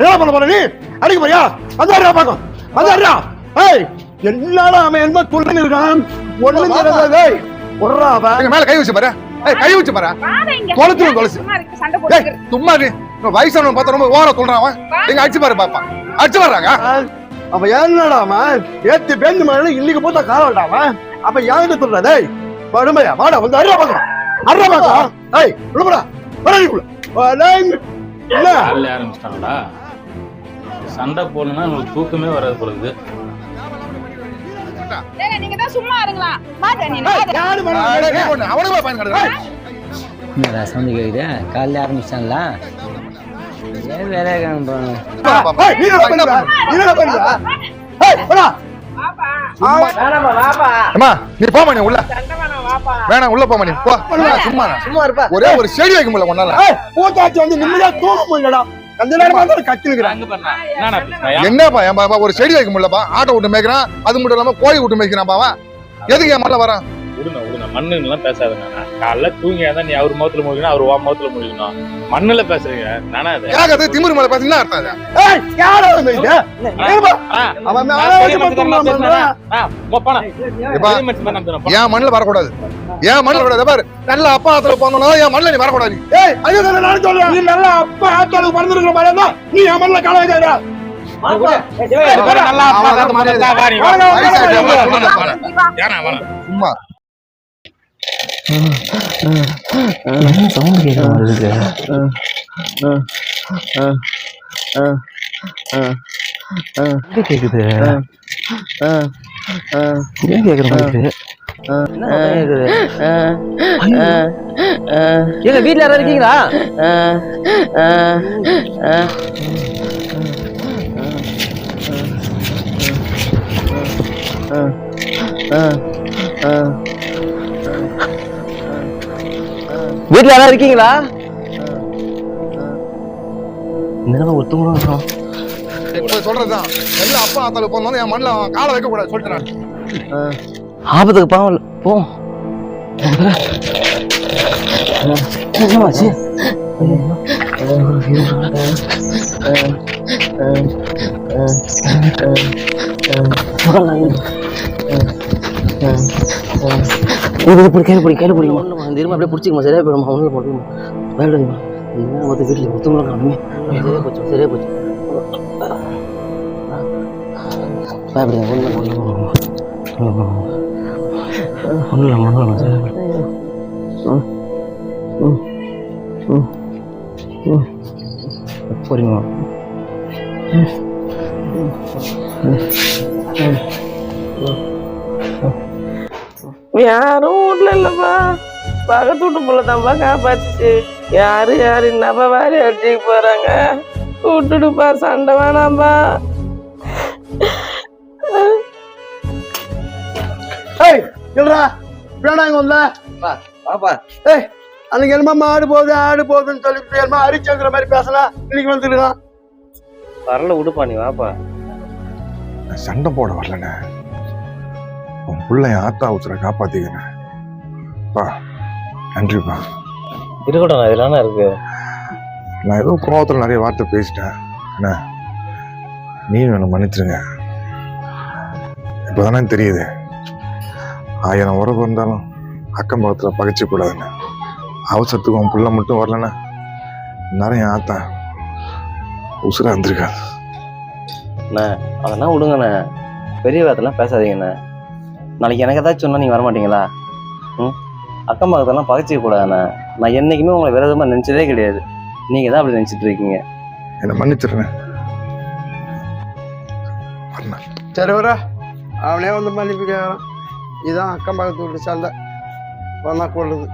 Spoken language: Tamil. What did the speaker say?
என்ன பண்ண போற நீ? அடிக்க போறியா? வந்து அறியா பாக்கும் வந்து அறியா ஏய் எல்லாரும் அவன் என்ன துள்ளி இருக்கான் ஒண்ணு தெரியாத ஏய் ஒர்றா அவன் மேல கை வச்சு பாரு. ஏய் கை வச்சு பாரு. தொலைச்சு தொலைச்சு சும்மா இருக்கு, சண்டை ஏய். சும்மா இரு. இவன் வயசானவன் பார்த்தா ரொம்ப ஓர சொல்றான் அவன். எங்க அடிச்சு பாரு பாப்பா. அடிச்சு வர்றாங்க அப்ப என்னடா அவன் ஏத்தி பேந்து மாதிரி இன்னைக்கு போட்டா காலம்டா அவன் அப்ப யாருக்கு சொல்ற? டேய் வடுமையா வாடா வந்து அறியா பாக்கும் அறியா பாக்கும் ஏய் வரடிக்குள்ள டேய். இல்ல காலைல ஆரம்பிச்சிட்டாங்களா சண்டை போடணும்னா உங்களுக்கு தூக்கமே வராது பொழுது என்னடா சவுண்டு கேக்குது? காலைல ஆரம்பிச்சிட்டாங்களா ஏன் நீ உள்ள. வேணாம், வாப்பா. வேணாம் உள்ள போமா நீ போ. சும்மா சும்மா இருப்பா. ஒரே ஒரு செடி வைக்க முடியல உன்னால. ஏய் பூத்தாச்சி வந்து நிம்மதியா தூங்க முடியலடா. அந்த நேரமா தான் பிரச்சனை? என்னப்பா என் பாப்பா ஒரு செடி வைக்க முடியலப்பா? ஆட்டோ விட்டு மேய்க்கிறான். அது மட்டும் இல்லாம கோழி விட்டு மேய்க்கிறான் பாவா எதுக்கு என் மேல வரான்? விடுங்க விடுங்க மண்ணுலாம் காலைல தூங்கியா தான் நீ அவர் முகத்துல முடிக்கணும் அவர் வா முகத்துல மண்ணுல பேசுறீங்க. நானா அது? கேட்கறது திமிரு மேல பாத்தீங்கன்னா அர்த்தம் அது. ஏய் யார இது அவன் மேல பேசுறேன். போ, தான் நம்புறேன், போ. என் மண்ணுல வரக்கூடாது பாரு நல்ல அப்பா ஆத்துல போனோம்னா என் மண்ணுல நீ வரக்கூடாது. ஏய் ஐயோ நான் நானும் சொல்றேன் நீ நல்லா அப்பா ஆத்தாளுக்கு பறந்துருக்கிற மாதிரி இருந்தா நீ என் மண்ணில் கால வைக்காதடா சரி, போடா, நல்லா அப்பா அவன் தான் மாதிரி வா, வா, நீ வா. வாங்க, வாங்க, வயசாயிட்டு வாங்க, எவ்வளவு வாங்க. சொல்லுங்க, வாடா. வாடா. ஏன்னா, வாடா. சும்மா என்ன சவுண்டு கேட்க வருது எப்படி கேக்குது ஏன் கேக்குற மாதிரி எங்க வீட்ல யாராவது இருக்கீங்களா? வீட்ல யாராவது இருக்கீங்களா? என்ன ஒத்துங்க இப்ப சொல்றதுதான். நல்ல அப்பா ஆத்துல போனோம்னா என் மண்ணுல காலை வைக்க கூடாது சொல்லிட்டு நான் ஆபத்துக்கு பாவம் போ. என்னமாச்சு இது இப்படி கையில் பிடி கையில் பிடிக்குமா இந்த அப்படியே பிடிச்சிக்குமா? சரியா போயிடுமா? ஒன்றும் போட்டுமா வேண்டாமா என்ன வீட்டில் காணுமே சரியா போச்சு சரியா போச்சு. பயப்படுங்க ஒன்றும் ஒன்றும் ஒன்றும் ஒன்றும் சார் போறீங்களா? யாரும் வீட்ல இல்லப்பா பக்கத்து வீட்டு பிள்ளை தான்ப்பா காப்பாத்துச்சு. யாரு யாரு என்னப்பா வாரி அடிச்சுக்கு போறாங்க? விட்டுடுப்பா சண்டை வேணாம்பா. ஏய் இல்லடா வேணா இங்க வந்த. பாப்பா ஏய் அன்னைக்கு என்னமா மாடு போகுது ஆடு போகுதுன்னு சொல்லி என்னமா அரிச்சங்கிற மாதிரி பேசலாம் இன்னைக்கு வந்துருக்கான். வரல விடுப்பா நீ வாப்பா. சண்டை போட வரலண்ணே. உன் புள்ள என் ஆத்தா உசுரை காப்பாத்திக்கண்ணே பா நன்றிப்பா. இருக்கட்டும் இதெல்லாம் இருக்கு. நான் ஏதோ கோவத்துல நிறைய வார்த்தை பேசிட்டேன். என்ன நீ வேணும் மன்னிச்சிருங்க. இப்போதானே தெரியுது. ஆயிரம் உறவு இருந்தாலும் அக்கம் பக்கத்தில் பகைச்சு கூடாதுன்னு அவசரத்துக்கு உன் புள்ள மட்டும் வரலண்ணே நிறைய என் ஆத்தா உசுரா இருந்திருக்காது. அதெல்லாம் விடுங்கண்ணே. பெரிய வார்த்தைலாம் பேசாதீங்கண்ணே. நாளைக்கு எனக்கு ஏதாச்சும் சொன்னா நீங்க வரமாட்டீங்களா? ம்? அக்கம் பக்கத்தெல்லாம் பகைச்சிக்க கூடாதுண்ணே நான் என்னைக்குமே உங்களை விரோதமா நினைச்சதே கிடையாது. நீங்க தான் அப்படி நினைச்சிட்டு இருக்கீங்க. என்னை மன்னிச்சிடுறேன் சரி வர. அவனே வந்து மன்னிப்பு கேட்கறான் இதுதான் அக்கம் பக்கத்து வீட்டு சண்டை ஒன்னா கொள்ளுது.